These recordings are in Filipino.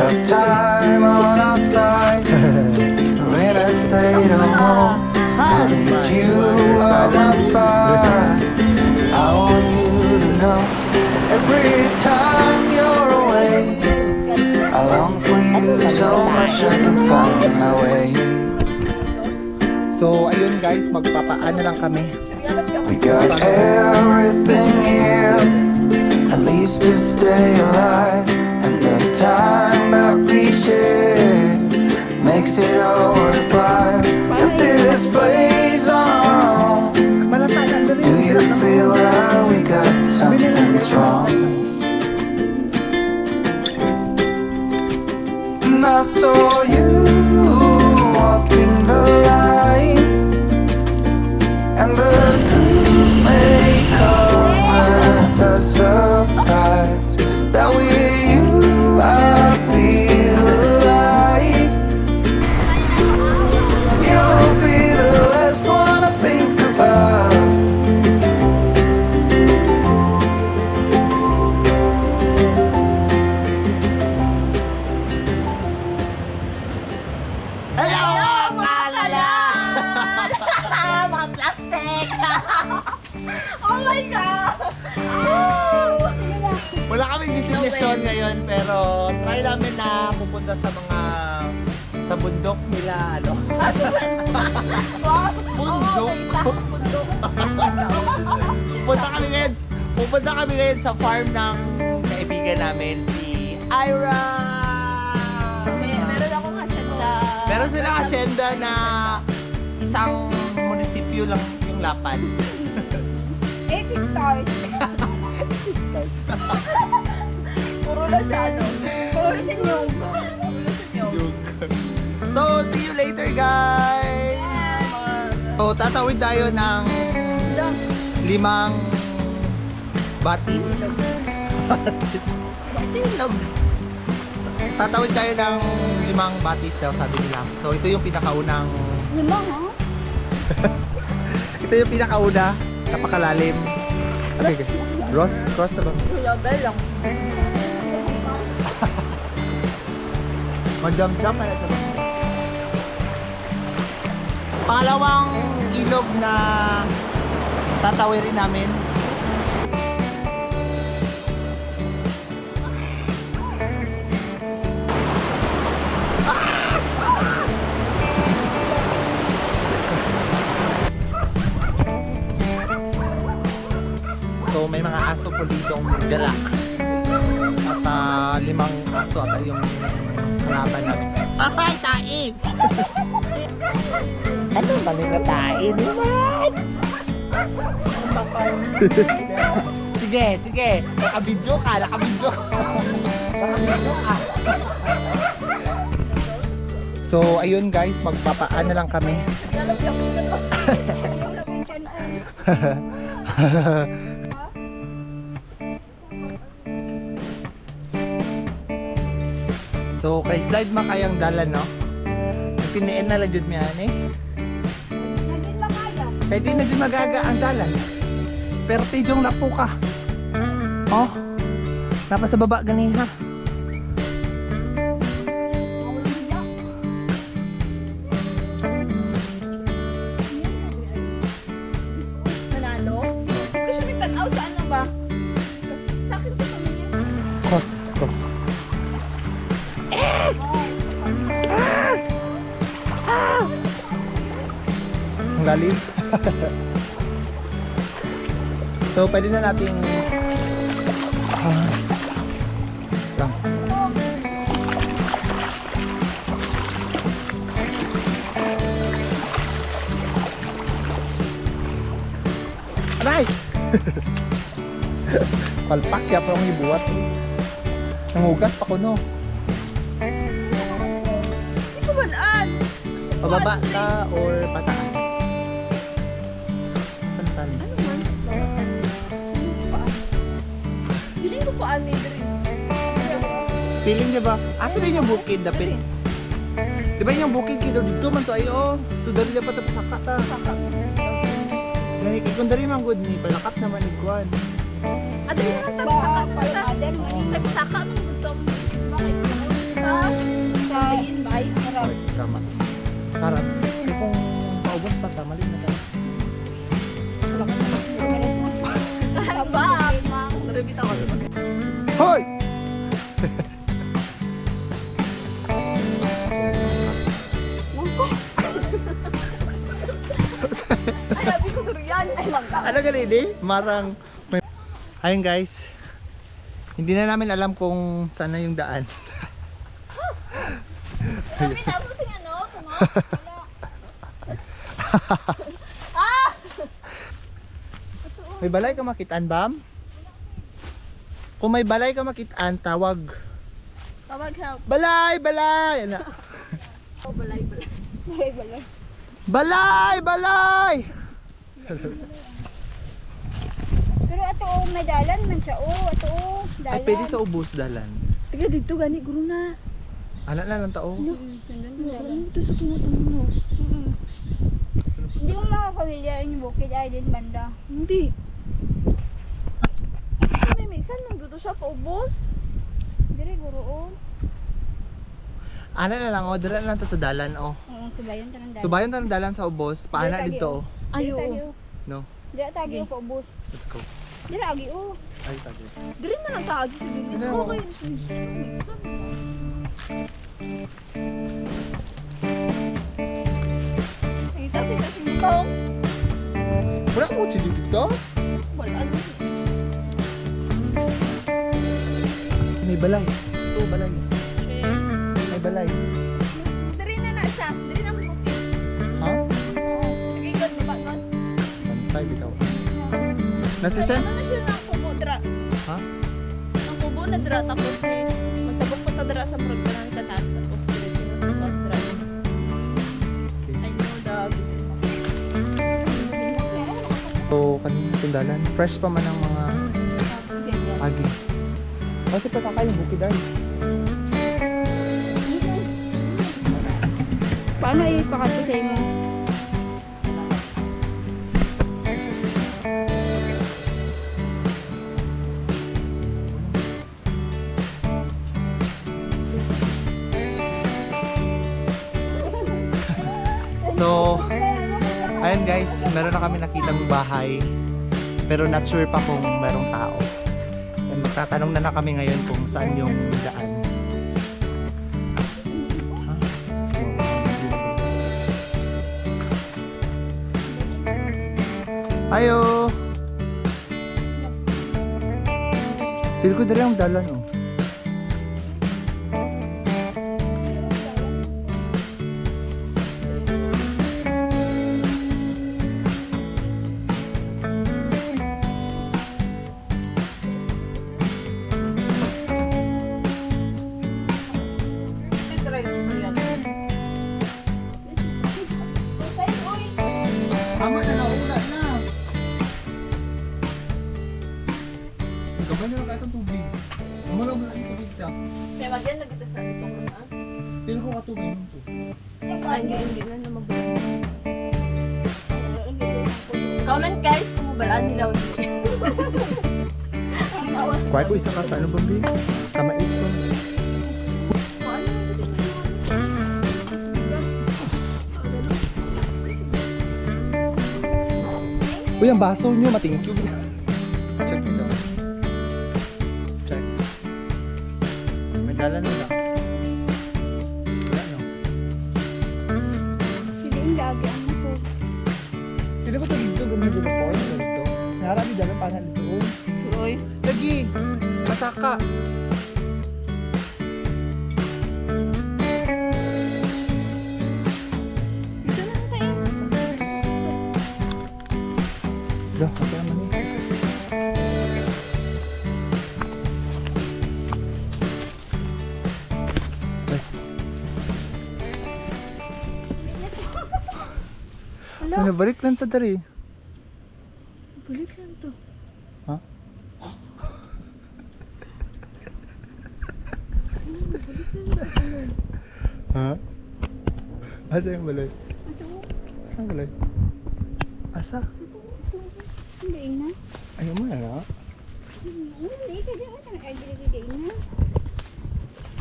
got time on our side. When I stayed at home, I need you by my fire. I want you to know every time you're away. I long for you so much I can find my way. So, ayun guys, magpapaano lang kami. We got everything here, at least to stay alive. Time that we share makes it all worthwhile. Meron silang asyenda na isang munisipyo lang yung lapan. 8 hectares. Puro na siya, ano? Puro na yung. So, see you later, guys! So, tatawid tayo ng limang batis. batis. Tatawid tayo ng limang batis daw, sabi nila. So, ito yung pinakaunang, Lima, ha? ito yung pinakauna, napakalalim. Okay, okay. Cross, cross na ba? Kuya, lang. Mag-jump-jump pala ito? Pangalawang ilog na tatawirin namin. Limang at yung kalaban namin. Ay, tae! ano ba na tae naman? sige, sige. Nakabidyo ka, nakabidyo. nakabidyo ka. so, ayun guys, magpapaano lang kami. So, kay slide makayang dalan, no? Tiniin na lang jud mi ani. Kaya di na jud magaga ang dalan. Pero tijong lapo ka. Oh. Napa sa baba gani ha. So, pwede na nating ah, lang. Aray! Palpak, kaya pa akong ibuhat. Nangugas pa ko, no? Hindi ko banaan. Pababa ka or pataas? Feeling niya ba? Asa din yung bukid dapit? Di ba yung bukid kido dito man to ayo? So dari dapat tapos saka ta. Gani kay kun dari man good ni palakat naman ni kuan. Ate, yung pa rin. Nagsaka mo gusto mo. Bakit? Sa. Sarap. Correct, tama. Sarap. Kaya kung maubos pa ka, mali na ka. Bak! Narabit ako. Hoy! Mangko. Ay, sabi ko mangka. Ano ganun eh? Marang... May... Ayun guys. Hindi na namin alam kung saan na yung daan. Sabi tapos yung ano! May balay ka makitaan, Bam? Kung may balay ka makitaan, tawag. Tawag help. Balay! Balay! Ano? Oh, balay, balay. Balay, balay. Balay! Balay! Pero ato oh, may dalan man siya. Oh, ato oh, dalan. Ay, pwede sa ubos dalan. Tiga dito gani guro na. Ala na lang tao. Ito sa tungo mo. Hindi mo makakawilya yung bukid ay din banda. Hindi. May may isan nang duto siya paubos. Dire guro oh. Ana na lang, oh. Dala na lang to sa dalan, oh. Oo, subayon ta ng dalan. So, bayan tayo dalan sa ubos. Paana Dire dito, oh. Ayo. No? Dire tagi pa ubos. Let's go. Dire agi oh. Ay, tayo. Dire na lang tagi sa dili. Ano? Okay, Kita kita si Mutong. Wala ka mo chili dito? Wala balay. Ito, balay. May balay. Dire na na siya. Dire na mo bukid. Ha? Oo. Nagigod mo ba nun? Pantay, bitaw. Nasisense? Ano na siya ng kubo dra? Ha? Ang kubo na dra tapos eh, magtabok pa ta dra sa ka ng kanan tapos diretso na sa dra. I know the So, kanina itong dalan. Fresh pa man ang mga agi. Kasi pataka yung bukid ay. Paano ipakati sa imo? So, ayun guys, meron na kami nakitang bahay. Pero not sure pa kung merong tao. And magtatanong na na kami ngayon kung saan yung daan. Ayo! Feel ko dali ang dalan oh. Ay, hindi, na na mabulan. Comment guys kung mabalaan nila hindi. Kuhay ko isa ka sa ano bambi? Kamais ko. Uy, ang baso nyo, matingkyo. Narami dala pa na dito. Uy. Lagi! Masaka! Dito na tayo. Dah, pati naman eh. Ano, balik lang to dari. Balik lang to. Ha? Ha? Asa yung balay? Saan balay? Asa? Hindi na. Ayaw mo na na. Hindi ka dyan. Ay, hindi ka dyan.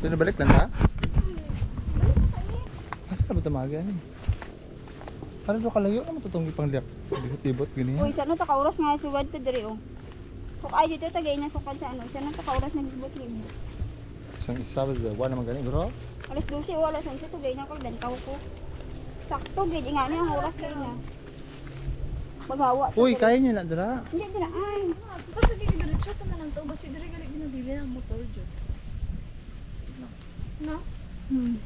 So, nabalik lang na? Asa ba tamaga ni? Para do kalayo naman tutong ipang liap. Libot gini. Uy, sa ano ta kauras nga sugad ta diri oh. Kung ay dito tagay na sa ano, sa ano ta kauras naglibot-libot. Isang isa ba wala naman gani bro? Alas 12 o alas 11 tagay na ko dan ko. Sakto gid nga ni ang oras kay na. Magawa. Uy, ko. kaya niyo na dira. Hindi dira ay. Basta di diretso ta man ang to basta dire gali ginabili ang motor jud. No. Hmm.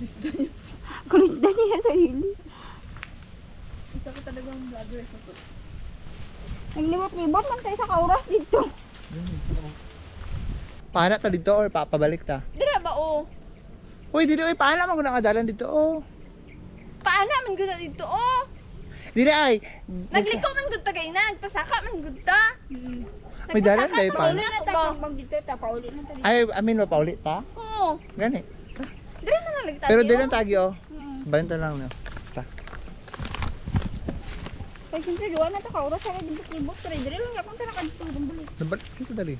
Gusto niya. Kulit na niya sa hili. Isa ka talagang vlogger sa to. Naglibot-libot man tayo sa kauras dito. Paana ta dito or papabalik ta? Dira ba o? Uy, dili oy paana man gud ang adalan dito oh. Paano man gud dito o? Dili ay. Nagliko man gud tagay na, nagpasaka man gud ta. May dalan kayo Nagpasaka paano? na na ta ba? pagbag dito ta pauli na ta. Ay, amin mapaulit ta. Oo. Gani. Dire na lang lagtagi. Pero lang tagi oh. Mm. Banta lang no. Ta. Kaya siyempre duwa na ta kauras sa libot-libot. Diri diri lang yapon ta nakadto dun balik. Sabat dito dali.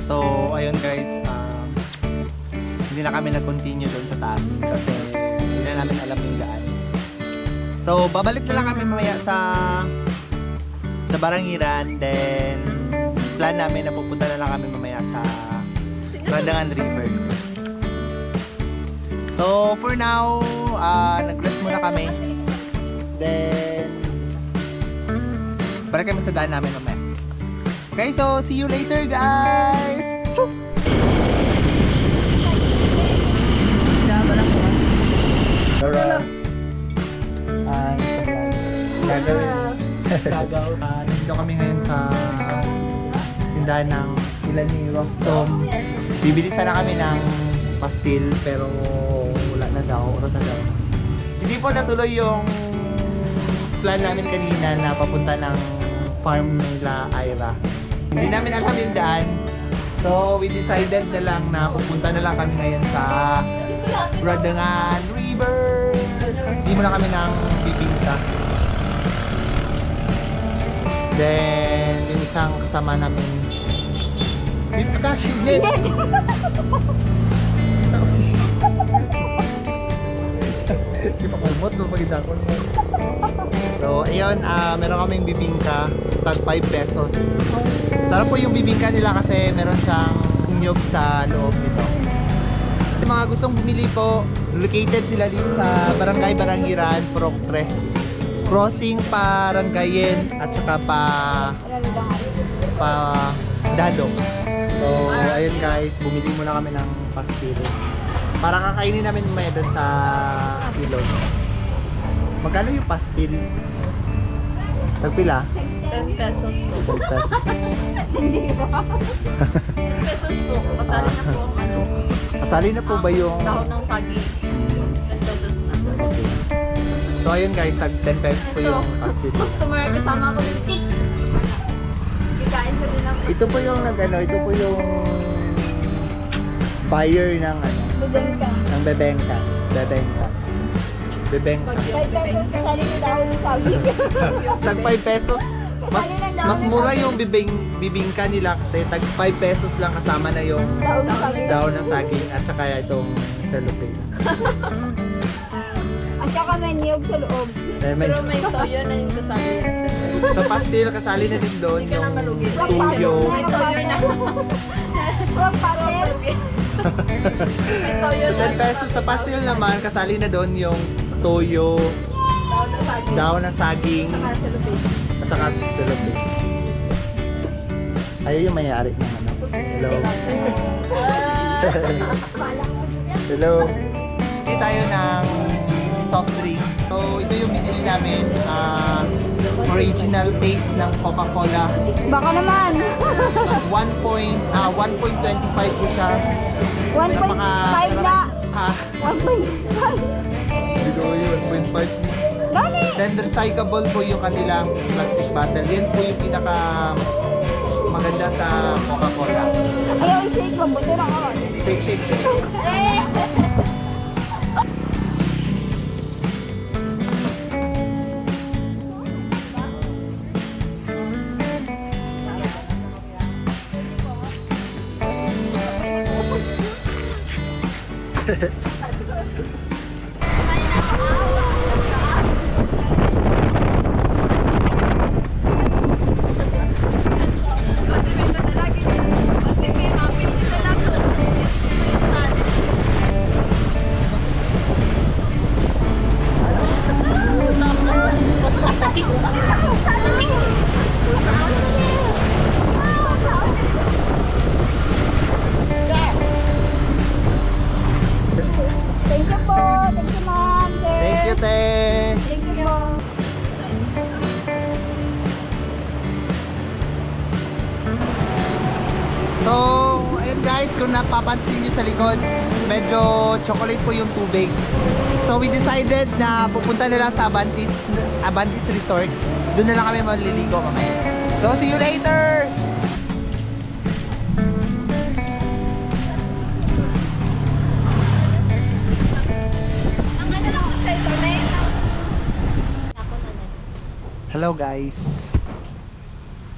So, ayun guys, um, hindi na kami nag-continue doon sa taas kasi hindi na namin alam yung daan. So, babalik na lang kami mamaya sa sa Barangiran, then plan namin na pupunta na lang kami mamaya sa Randangan River. So, for now, ah nag-rest muna kami. Then, balik kami sa daan namin mamaya. Okay, so see you later, guys! Chuk! Tara. Ay, gagawin. Gagawin. Ah, nandito kami ngayon sa tindahan ng ilan ni Rostom. Bibili sana kami ng pastil pero wala na daw, urot na daw. Hindi po natuloy yung plan namin kanina na papunta ng farm nila Ira. Hindi namin alam yung daan. So, we decided na lang na pupunta na lang kami ngayon sa Radangan River. Hindi mo na kami ng bibingka. Then, yung isang kasama namin Bibingka, shit! Di pa kumot, lupagin ako. So, ayun, ah meron kaming bibingka, tag 5 pesos. Sarap po yung bibingka nila kasi meron siyang nyog sa loob nito. Mga gustong bumili po, located sila dito sa Barangay Barangiran, 3. Crossing Parangayen at saka pa pa Dado. So, ayun guys, bumili muna kami ng pastil. Para kakainin namin mamaya doon sa ilog. Magkano yung pastil? Tagpila? 10 pesos po. 12 pesos. 10 pesos po. Kasali na po ang ano. Kasali na po ba yung... Dahon ng sagi. 10 pesos na. So ayun guys, tag 10 pesos po yung pastil. Customer, kasama ko yung tip. Ito po yung nag ano, ito po yung buyer ng ano, Bibengka. ng bebengka. Bebengka. Bebengka. Kahit pesos kasali na dahil ng sabi. Tag 5 pesos. Mas mas mura yung bibing bibingka nila kasi tag 5 pesos lang kasama na yung Dahil ng sabi. daon ng saging at saka itong cellophane. At saka may niyog sa loob. Eh, Pero medyo, may toyo na yung kasali. Sa pastil kasali na din doon na yung tuyo. Na. May toyo Sa na. 10 pesos sa pastil naman kasali na doon yung toyo, daon ng saging at saka cellophane. Ayun yung may-ari ng ano. Hello. Hello. Hindi tayo ng soft drinks. So, ito yung binili namin. ah, original taste ng Coca-Cola. Baka naman. 1 point, ah, 1.25 po siya. 1.5 na. Ha? 1.5. Hindi ko yung 1.5. Gani. Then recyclable po yung kanilang plastic bottle. Yan po yung pinaka maganda sa Coca-Cola. Ayaw i-shake. Mabuti na ako. Shake, shake, shake. kung napapansin nyo sa likod, medyo chocolate po yung tubig. So, we decided na pupunta na lang sa Avantis, Avantis Resort. Doon na lang kami maliligo mamaya. So, see you later! Ano. Hello guys!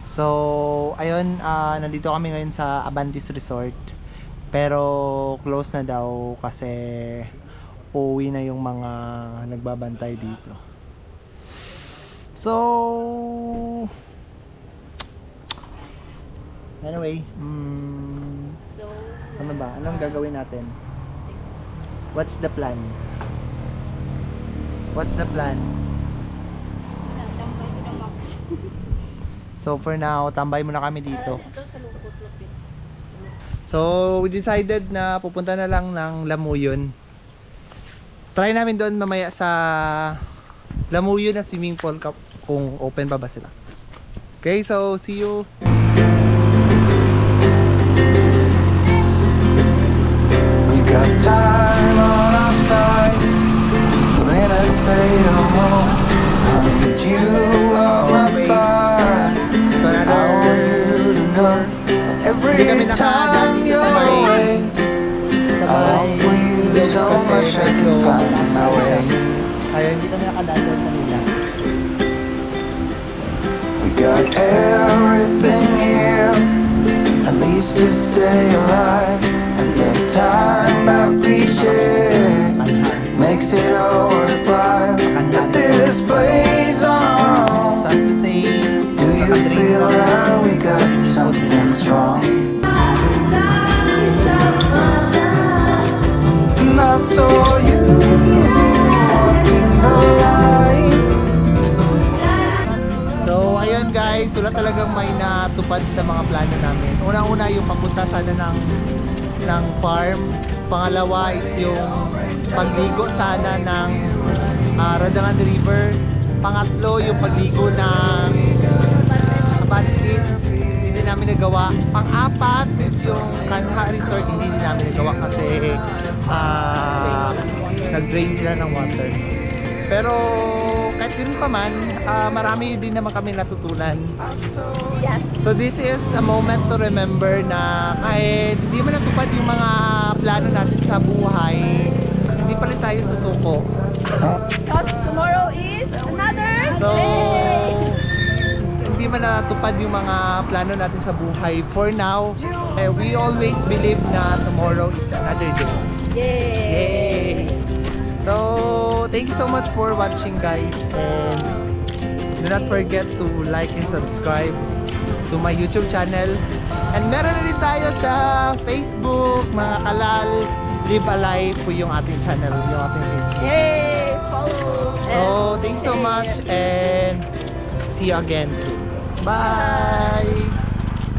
So, ayun, ah, nandito kami ngayon sa Avantis Resort. Pero close na daw kasi uuwi na yung mga nagbabantay dito. So, anyway, mm, So, ano ba? Anong gagawin natin? What's the plan? What's the plan? So for now, tambay muna kami dito. ito sa lupot-lupit. So we decided na pupunta na lang ng Lamuyon. Try namin doon mamaya sa Lamuyon na swimming pool kung open pa ba sila. Okay, so see you. May natupad sa mga plano namin. Unang-una yung papunta sana ng, ng farm. Pangalawa is yung pagligo sana ng ah, Radangan River. Pangatlo yung pagligo ng Abatis. Hindi namin nagawa. Pang-apat is yung Kanha Resort. Hindi din namin nagawa kasi ah, nag-drain sila ng water. Pero kahit yun pa man, ah, marami din naman kami natutunan. Yes. So this is a moment to remember na kahit hindi man natupad yung mga plano natin sa buhay, hindi pa rin tayo susuko. Because tomorrow is another So, day. hindi man natupad yung mga plano natin sa buhay for now, eh, we always believe na tomorrow is another day. Yay! Yay! So, thank you so much for watching guys and do not forget to like and subscribe to my YouTube channel. And meron na rin tayo sa Facebook, mga kalal, Live Alive po yung ating channel, yung ating Facebook. Yay! Follow! So, thank you so much and see you again soon. Bye!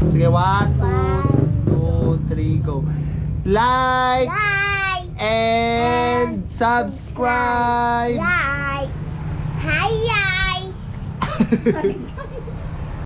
Sige, one, two, two, three, go. Like Bye! And subscribe. Bye! Hi, guys!